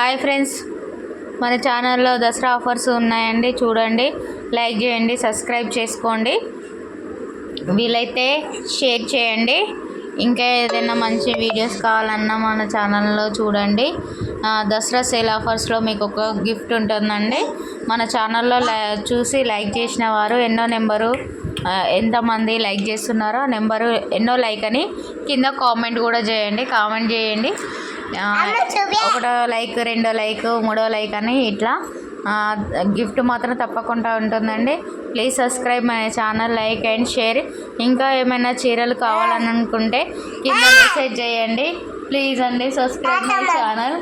Hi friends. మన ఛానల్లో Dasara offers ఉన్నాయండి చూడండి. లైక్ చేయండి సబ్స్క్రైబ్ చేసుకోండి. వీలైతే షేర్ చేయండి. ఇంకా ఏదైనా మంచి వీడియోస్ కావాలన్నా మన ఛానల్లో చూడండి. దసరా సేల్ ఆఫర్స్లో మీకు ఒక గిఫ్ట్ ఉంటుందండి. మన ఛానల్లో లై- చూసి లైక్ చేసిన వారు ఎన్నో నెంబరు ఎంతమంది లైక్ చేస్తున్నారో ఆ నెంబరు ఎన్నో లైక్ అని కింద కామెంట్ కూడా చేయండి. కామెంట్ చేయండి. ఒకటో లైక్ రెండో లైక్ మూడో లైక్ అని ఇట్లా గిఫ్ట్ మాత్రం తప్పకుండా ఉంటుందండి. Please subscribe my channel like and share. ఇంకా ఏమైనా చీరలు కావాలని అనుకుంటే కింద మెసేజ్ చేయండి. ప్లీజ్ అండి సబ్స్క్రైబ్ మై ఛానల్.